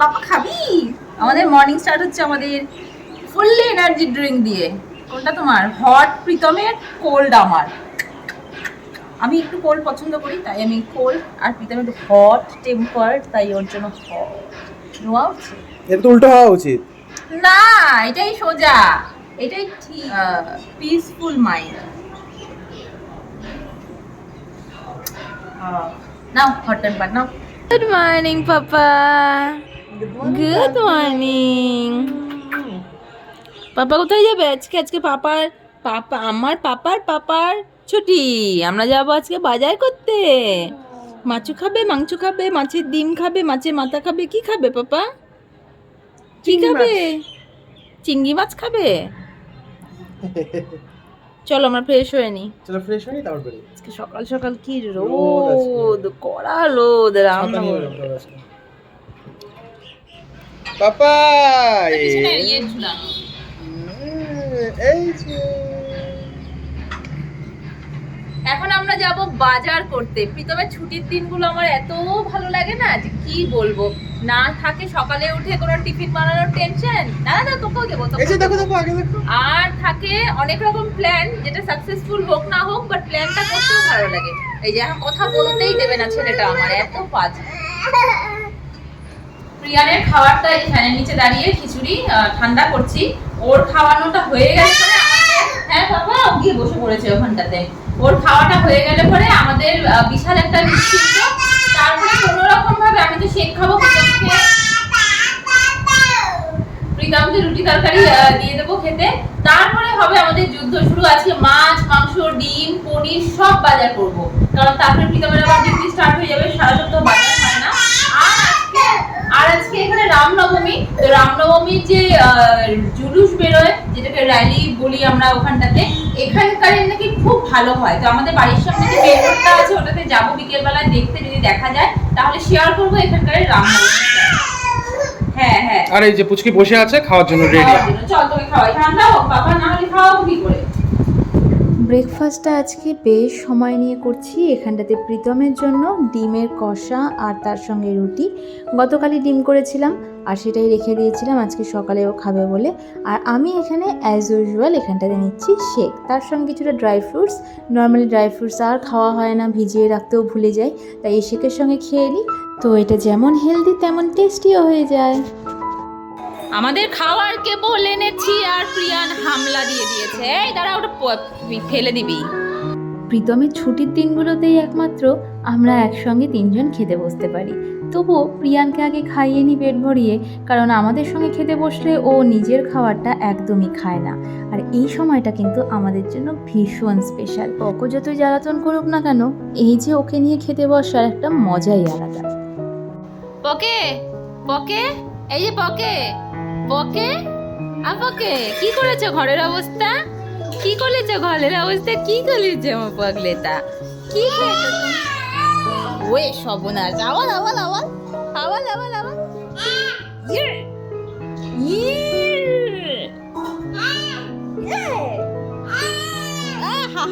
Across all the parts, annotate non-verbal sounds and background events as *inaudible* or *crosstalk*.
পাপা খাবি? আমাদের morning start হচ্ছে আমাদের ফুললি এনার্জি ড্রিঙ্ক দিয়ে। কোনটা তোমার? হট প্রীতমের কোল্ড আমার। আমি একটু কোল্ড পছন্দ করি তাই আমি কোল্ড আর প্রীতম একটু হট টেম্পার তাই ওর জন্য হট নোয়া উচিত? এটা তো উল্টো হওয়া উচিত। না এটাই সোজা। এটাই ঠিক। Peaceful mind now hot temper now. Good morning papa. Good morning papa কোথায় যাবে? আজকে আজকে পাপার পাপা আমার পাপার পাপার ছুটি। আমরা যাব আজকে বাজার করতে। মাছু খাবে মাংস খাবে মাছের ডিম খাবে মাছের মাথা খাবে কি খাবে পাপা? কি খাবে? চিংড়ি মাছ খাবে? চলো আমরা ফ্রেশ হয়ে নিই চলো ফ্রেশ হয়ে তারপরে আজকে সকাল সকাল কি। রোদ কড়া রোদ রাম এই যে এখন আমরা যাব বাজার করতে। প্রীতমের ছুটির দিনগুলো আমার এত ভালো লাগে না যে কি বলব? না থাকে সকালে উঠে কোনো টিফিন বানানোর টেনশন না না তোকেও দেবো আর থাকে অনেক রকম প্ল্যান যেটা সাকসেসফুল হোক না হোক বাট প্ল্যানটা করতেও ভালো লাগে। এই যে এখন কথা বলতেই দেবে না ছেলেটা আমার এত পাঁচ প্রিয়ানের খাবারটা এই ফ্যানের নিচে দাঁড়িয়ে খিচুড়ি ঠান্ডা করছি। ওর খাওয়ানোটা হয়ে আমাদের হ্যাঁ বাবা গিয়ে বসে পড়েছে ওখানটাতে। ওর খাওয়াটা হয়ে গেলে পরে আমাদের বিশাল একটা তারপরে কোনো রকম ভাবে আমি তো খাব রুটি তরকারি দিয়ে দেবো খেতে। তারপরে হবে আমাদের যুদ্ধ শুরু। আজকে মাছ, মাংস, ডিম, পনির সব বাজার করব। কারণ তারপরে প্রীতমের আবার ডিউটি স্টার্ট হয়ে যাবে, সারা সপ্তাহ বাজার হয় না। আর আজকে এখানে রামনবমী তো রামনবমীর যে জুলুস বেরোয় যেটাকে র্যালি বলি আমরা ওখানটাতে এখানকার নাকি খুব ভালো হয়। তো আমাদের বাড়ির সামনে যে রোডটা আছে ওটাতে যাব বিকেলবেলায় দেখতে যদি দেখা যায় তাহলে শেয়ার করব এখানকার রামনবমী। হ্যাঁ হ্যাঁ। আর এই যে পুচকি বসে আছে খাওয়ার জন্য রেডি চল তোকে খাওয়াই। ঠান্ডা হোক বাবা না হলে খাওয়াবো কি করে? ব্রেকফাস্টটা আজকে বেশ সময় নিয়ে করছি। এখানটাতে প্রীতমের জন্য ডিমের কষা আর তার সঙ্গে রুটি। গতকালই ডিম করেছিলাম আর সেটাই রেখে দিয়েছিলাম। আজকে সকালে ও খাবে বলে। আর আমি এখানে অ্যাজ ইউজুয়াল এখানটাতে নিচ্ছি শেক। তার সঙ্গে কিছুটা dry fruits normally dry fruits আর খাওয়া হয় না, ভিজিয়ে রাখতেও ভুলে যাই। তাই এই শেকের সঙ্গে খেয়ে নিই। তো এটা যেমন হেলদি তেমন টেস্টিও হয়ে যায়। আমাদের খাওয়ারকে বলে এনেছি আর প্রিয়ান হামলা দিয়ে দিয়েছে। এই দাঁড়া ওটা ফেলে দিবি। প্রীতমের ছুটির দিনগুলোতেই একমাত্র আমরা একসঙ্গে তিনজন খেতে বসতে পারি। তবুও প্রিয়ানকে আগে খাইয়ে নি পেট ভরিয়ে কারণ আমাদের সঙ্গে খেতে বসলে ও নিজের খাবারটা একদমই খায় না। আর এই সময়টা কিন্তু আমাদের জন্য ভীষণ স্পেশাল ওকে যতই জ্বালাতন করুক না কেন এই যে ওকে নিয়ে খেতে বসার একটা মজাই আলাদা। পকে পকে এই যে পকে পকে আপকে কি করেছ ঘরের অবস্থা? কি করেছ ঘরের অবস্থা? কি করেছ আমার পাগলেতা কি খেয়েছো ওয়ে, সর্বনাশ। আওয়াল আওয়াল আওয়াল। আওয়াল আওয়াল আওয়াল। ইয়ে!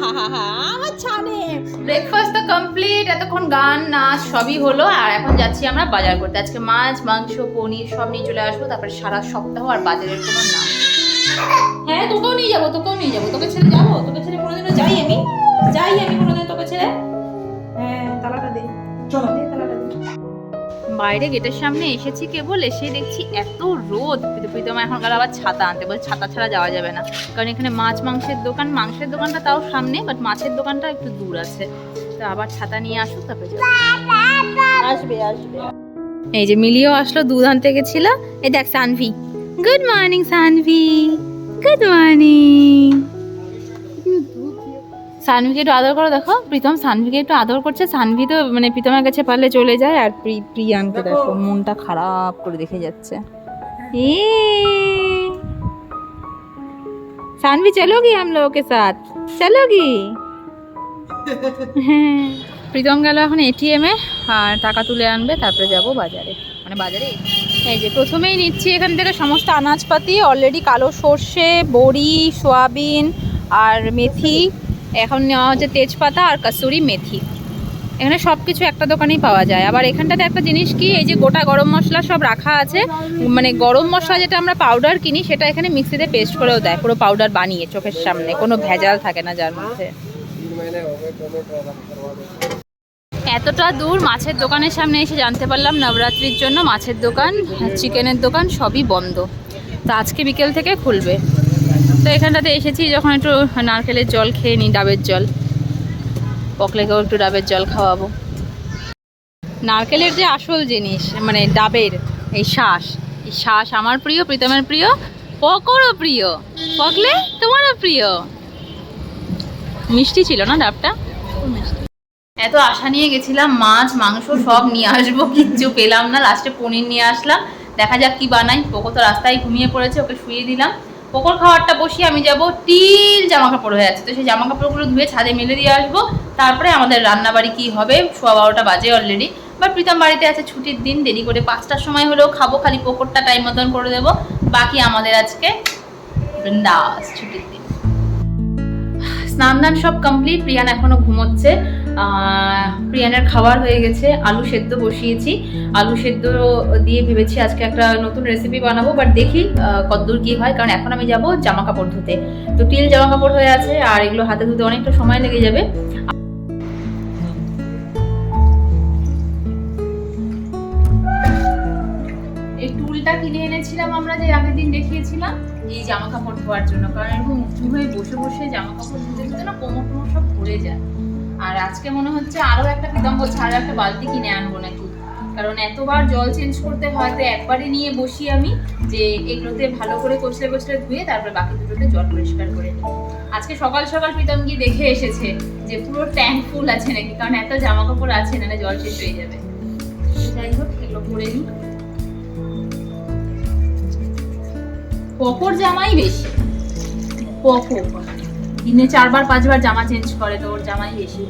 আমার ছানে ব্রেকফাস্ট তো কমপ্লিট এতক্ষণ গান নাচ সবই হলো আর এখন যাচ্ছি আমরা বাজার করতে। আজকে মাছ মাংস পনির সব নিয়ে চলে আসব তারপরে সারা সপ্তাহ আর বাজারের কোনো নাম হ্যাঁ তোকেও নিয়ে যাব তোকেও নিয়ে যাব তোকে ছেড়ে যাব? তোকে ছেড়ে কোনোদিনও যাই আমি যাই আমি কোনোদিন তোকে ছেড়ে? হ্যাঁ তালাটা দে। চলো দে তালাটা বাইরে গেটের সামনে এসেছি কেবল এসে দেখছি এত রোদ। প্রীতম এখন গেল আবার ছাতা আনতে। বলছে ছাতা ছাড়া যাওয়া যাবে না। কারণ এখানে মাছ মাংসের দোকান মাংসের দোকানটা তাও সামনে বাট মাছের দোকানটা একটু দূর আছে। তো আবার ছাতা নিয়ে আসুক তারপরে। আসবে আসবে। এই যে মিলিও আসলো দুধ আনতে গেছিল। এই দেখ Sanvi. Good morning Sanvi. Good morning সানভিকে একটু আদর করো দেখো প্রীতম সানভিকে একটু আদর করছে সানভি তো মানে প্রীতমের কাছে পারলে চলে যায় আর প্রি- প্রিয়ানকে দেখো মনটা খারাপ করে দেখে যাচ্ছে ए सानवी चलोगी हम लोगों के साथ चलोगी *laughs* হ্যাঁ প্রীতম গেল এখন এটিএমে আর টাকা তুলে আনবে তারপরে যাব বাজারে মানে বাজারে এই যে প্রথমেই নিচ্ছি এখান থেকে সমস্ত আনাজপাতি অলরেডি কালো সর্ষে বড়ি সোয়াবিন আর মেথি এখন নেওয়া হচ্ছে তেজপাতা আর কাসুরি মেথি। এখানে সব কিছু একটা দোকানেই পাওয়া যায়। আবার এখানটাতে একটা জিনিস কি, এই যে গোটা গরম মশলা সব রাখা আছে মানে গরম মশলা যেটা আমরা পাউডার কিনি, সেটা এখানে মিক্সিতে পেস্ট করেও দেয়। পুরো পাউডার বানিয়ে চোখের সামনে, কোনো ভেজাল থাকে না যার মধ্যে। এতটা দূর মাছের দোকানের সামনে এসে জানতে পারলাম নবরাত্রির জন্য মাছের দোকান চিকেনের দোকান সবই বন্ধ। তা আজকে বিকেল থেকে খুলবে। তো এখানটাতে এসেছি যখন একটু নারকেলের জল খেয়ে নিই, ডাবের জল। পকলেকেও একটু ডাবের জল খাওয়াবো। নারকেলের যে আসল জিনিস মানে ডাবের এই শ্বাস এই শ্বাস আমার প্রিয়, প্রীতমের প্রিয় পকরও প্রিয়। পকলে তোমারও প্রিয়। মিষ্টি ছিল না ডাবটা? এত আশা নিয়ে গেছিলাম, মাছ, মাংস সব নিয়ে আসব, কিচ্ছু পেলাম না। লাস্টে পনির নিয়ে আসলাম। দেখা যাক কি বানাই। পোকো তো রাস্তায় ঘুমিয়ে পড়েছে, ওকে শুয়ে দিলাম। পোকোর খাওয়ারটা বসিয়ে আমি যাব টিল জামা কাপড় হয়ে আছে। তো সেই জামা কাপড়গুলো ধুয়ে ছাদে মেলে দিয়ে আসব। তারপরে আমাদের রান্নাবাড়ি কি হবে? সোয়া বারোটা বাজে অলরেডি বাট প্রীতম বাড়িতে আছে ছুটির দিন, দেরি করে পাঁচটার সময় হলেও খাব, খালি পোকরটা টাইম মতন করে দেবো। বাকি আমাদের আজকে বৃন্দাস ছুটির দিন। স্নান দান সব কমপ্লিট প্রিয়ান এখনও ঘুমোচ্ছে। প্রিয়ানের খাবার হয়ে গেছে আলু সেদ্ধ বসিয়েছি। আলু সেদ্ধ দিয়ে ভেবেছি আজকে একটা নতুন রেসিপি বানাবো বাট দেখি আহ, কতদূর কি হয় কারণ এখন আমি যাব জামা কাপড় ধুতে। তো টিল জামা কাপড় হয়ে আছে আর এগুলো হাতে ধুতে অনেকটা সময় লেগে যাবে। এই টুলটা কিনে এনেছিলাম আমরা যে আগের দিন দেখিয়েছিলাম এই জামা কাপড় ধোয়ার জন্য কারণ এরকম উঁচু হয়ে বসে বসে জামা কাপড় ধুতে ধুতে না কোমর টোমর সব ভরে যায়। আর আজকে মনে হচ্ছে আরও একটা প্রীতম ছাড়া একটা বালতি কিনে আনব নাকি? কারণ এতবার জল চেঞ্জ করতে হয় তো একবারই নিয়ে বসি আমি যে এগুলোতে ভালো করে কচলে কচলে ধুয়ে তারপর বাকি দুটোতে জল পরিষ্কার করে নিই। আজকে সকাল সকাল প্রীতম গিয়ে দেখে এসেছে যে পুরো ট্যাঙ্ক ফুল আছে নাকি, কারণ এত জামা কাপড় আছে, নাহলে জল শেষ হয়ে যাবে। যাই হোক, এগুলো করে নিই। পকর জামাই বেশি। পকো দিনে চারবার পাঁচবার জামা চেঞ্জ করে তো ওর জামাই বেশি।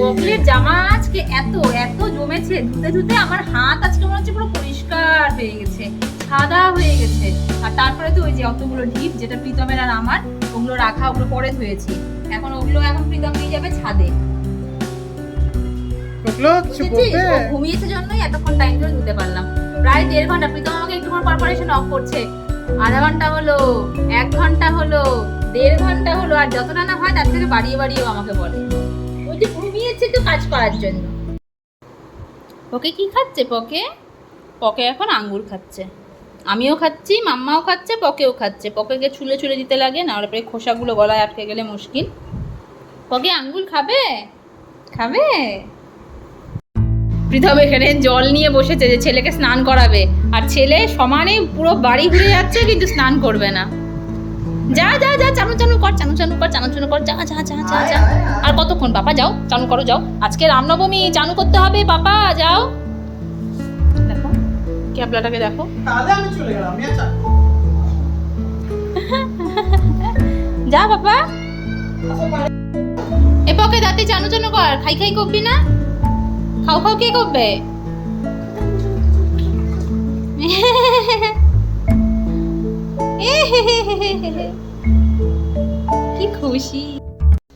পকলের জামা আজকে এত এত জমেছে ধুতে ধুতে আমার হাত আজকে মনে হচ্ছে পুরো পরিষ্কার হয়ে গেছে সাদা হয়ে গেছে। আর তারপরে তো ওই যে অতগুলো ঢিপ যেটা প্রীতমের আর আমার ওগুলো রাখা ওগুলো পরে ধুয়েছি। এখন ওগুলো এখন প্রীতম নিয়ে যাবে ছাদে। হ্যাঁ। ঘুমিয়েছে জন্যই এতক্ষণ টাইম ধরে দিতে পারলাম। প্রায় দেড় ঘণ্টা প্রীতম আমাকে একটু পর অফ করছে। আধা ঘণ্টা হলো এক ঘণ্টা হলো দেড় ঘণ্টা হলো আর যতটা না হয় তার থেকে বাড়িয়ে বাড়িয়েও আমাকে বলে। ওই যে ঘুমিয়েছে তো কাজ করার জন্য। ওকে কি খাচ্ছে পকে? পকে এখন আঙ্গুর খাচ্ছে। আমিও খাচ্ছি মাম্মাও খাচ্ছে পকেও খাচ্ছে। পকেকে ছুলে ছুলে দিতে লাগে না ওর পরে খোসাগুলো গলায় আটকে গেলে মুশকিল। পকে আঙ্গুল খাবে? খাবে? প্রীতম এখানে জল নিয়ে বসেছে যে ছেলেকে স্নান করাবে। আর ছেলে সমানে পুরো বাড়ি ঘুরে যাচ্ছে কিন্তু স্নান করবে না। যা যা যা চানু চানু কর চানু চানু কর চানু চানু কর যা যা যা যা যা। আর কতক্ষণ? পাপা যাও চানু করো যাও। আজকে রামনবমী চানু করতে হবে পাপা যাও। দেখো ক্যাবলাটাকে দেখো। যা বাবা। এ পকে দাঁতে চানু চানু কর। খাই খাই করবি না? খাও খাও কে করবে কি খুশি।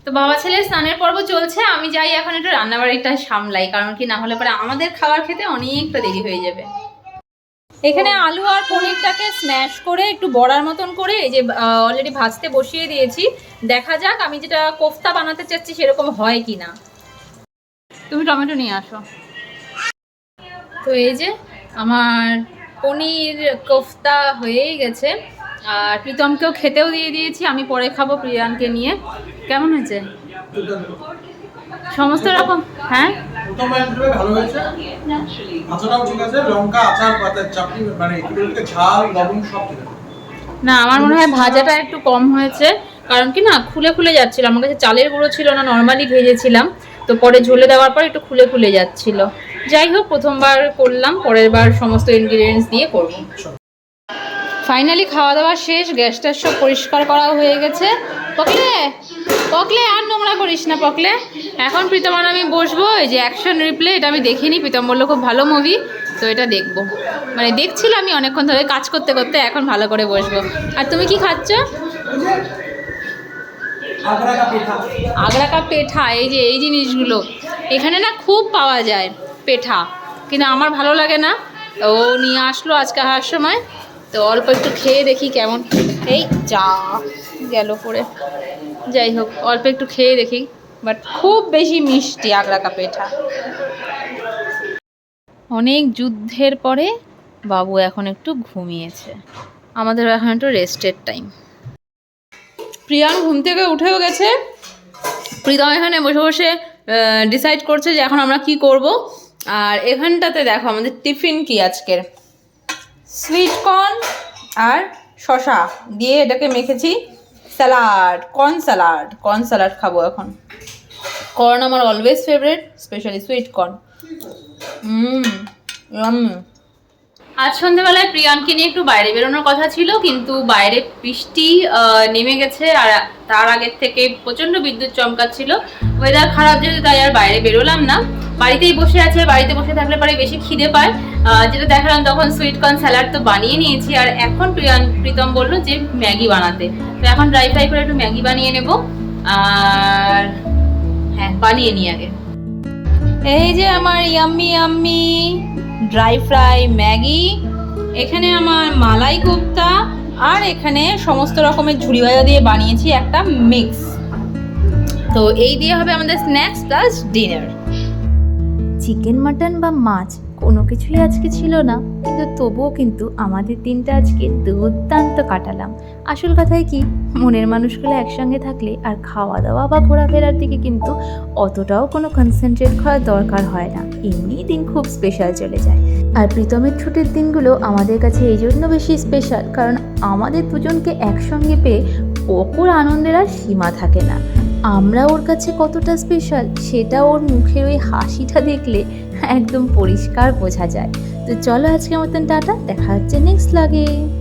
তো বাবা ছেলের স্নানের পর্ব চলছে, আমি যাই এখন একটু রান্না রান্নাবাড়িটা সামলাই, কারণ কি না হলে পরে আমাদের খাবার খেতে অনেকটা দেরি হয়ে যাবে। এখানে আলু আর পনিরটাকে স্ম্যাশ করে একটু বড়ার মতন করে এই যে অলরেডি ভাজতে বসিয়ে দিয়েছি। দেখা যাক আমি যেটা কোফতা বানাতে চাচ্ছি সেরকম হয় কি না তুমি টমেটো নিয়ে আসো। তো এই যে আমার পনির কোফতা হয়েই গেছে। আর প্রীতমকেও খেতেও দিয়ে দিয়েছি আমি পরে খাব প্রিয়ানকে নিয়ে। কেমন হয়েছে? সমস্ত রকম হ্যাঁ? ভালো হয়েছে। ঠিক আছে লঙ্কা আচার চাটনি মানে ঝাল লবণ সব না আমার মনে হয় ভাজাটা একটু কম হয়েছে কারণ কি না খুলে খুলে যাচ্ছিল। আমার কাছে চালের গুঁড়ো ছিল না নর্মালি ভেজেছিলাম। তো পরে ঝুলে দেওয়ার পর একটু খুলে খুলে যাচ্ছিল। যাই হোক, প্রথমবার করলাম, পরের বার সমস্ত ইনগ্রিডিয়েন্টস দিয়ে করব। ফাইনালি খাওয়া দাওয়া শেষ গ্যাসটা সব পরিষ্কার করাও হয়ে গেছে। পকলে পকলে, আর নোংরা করিস না পকলে। এখন প্রীতম আমি বসবো, এই যে অ্যাকশন রিপ্লে এটা আমি দেখিনি, প্রীতম বলল খুব ভালো মুভি তো এটা দেখব। মানে দেখছিলাম আমি অনেকক্ষণ ধরে, কাজ করতে করতে এখন ভালো করে বসবো। আর তুমি কি খাচ্ছ? আগ্রা কা পেঠা, এই যে, এই জিনিসগুলো। এখানে না খুব পাওয়া যায় পেঠা। কিন্তু আমার ভালো লাগে না। ও নিয়ে আসলো আজকে আসার সময়। তো অল্প একটু খেয়ে দেখি কেমন। এই যা, গেল পরে। যাই হোক, অল্প একটু খেয়ে দেখি। বাট খুব বেশি মিষ্টি আগ্রা কা পেঠা। অনেক যুদ্ধের পরে বাবু এখন একটু ঘুমিয়েছে। আমাদের এখন একটু রেস্টের টাইম প্রিয়ান ঘুম থেকে উঠেও গেছে। প্রীতম এখানে বসে বসে ডিসাইড করছে যে এখন আমরা কি করব। আর এখানটাতে দেখো আমাদের টিফিন কি আজকের। সুইট কর্ন আর শশা দিয়ে এটাকে মেখেছি। Salad corn salad corn salad খাব এখন। কর্ন আমার always favourite specially sweet corn hmm আজ সন্ধ্যেবেলায় প্রিয়ানকে নিয়ে একটু বাইরে বেরোনোর কথা ছিল, কিন্তু বাইরে বৃষ্টি নেমে গেছে আর তার আগের থেকে প্রচণ্ড বিদ্যুৎ চমকাচ্ছিল। ওয়েদার খারাপ যেহেতু, তাই আর বাইরে বেরোলাম না। বাড়িতেই বসে আছে, বাড়িতে বসে থাকলে পরে বেশি খিদে পায়। যেটা দেখালাম, তখন সুইট কর্ন স্যালাড তো বানিয়ে নিয়েছি আর এখন প্রিয়ান প্রীতম বলল যে ম্যাগি বানাতে। তো এখন ড্রাই ফ্রাই করে একটু ম্যাগি বানিয়ে নেব। আর হ্যাঁ বানিয়ে নিই আগে। এই যে আমার yummy yummy dry fry Maggi, এখানে আমার মালাই কোপ্তা, আর এখানে সমস্ত রকমের ঝুড়ি ভাজা দিয়ে বানিয়েছি একটা মিক্স তো এই দিয়ে হবে আমাদের snacks plus dinner chicken mutton বা মাছ? কোনো কিছুই আজকে ছিল না। কিন্তু তবুও কিন্তু আমাদের দিনটা আজকে দুর্দান্ত কাটালাম। আসল কথায় কি, মনের মানুষগুলো একসঙ্গে থাকলে আর খাওয়া দাওয়া বা ঘোরাফেরার দিকে কিন্তু অতটাও কোনো কনসেন্ট্রেট করার দরকার হয় না। এমনি দিন খুব স্পেশাল চলে যায়। আর প্রীতমের ছুটির দিনগুলো আমাদের কাছে এই জন্য বেশি স্পেশাল কারণ আমাদের দুজনকে একসঙ্গে পেয়ে অপর আনন্দের আর সীমা থাকে না। আমরা ওর কাছে কতটা স্পেশাল সেটা ওর মুখের ওই হাসিটা দেখলে একদম পরিষ্কার বোঝা যায়। তো চলো আজকের মতন টাটা, দেখা হচ্ছে নেক্সট লাগে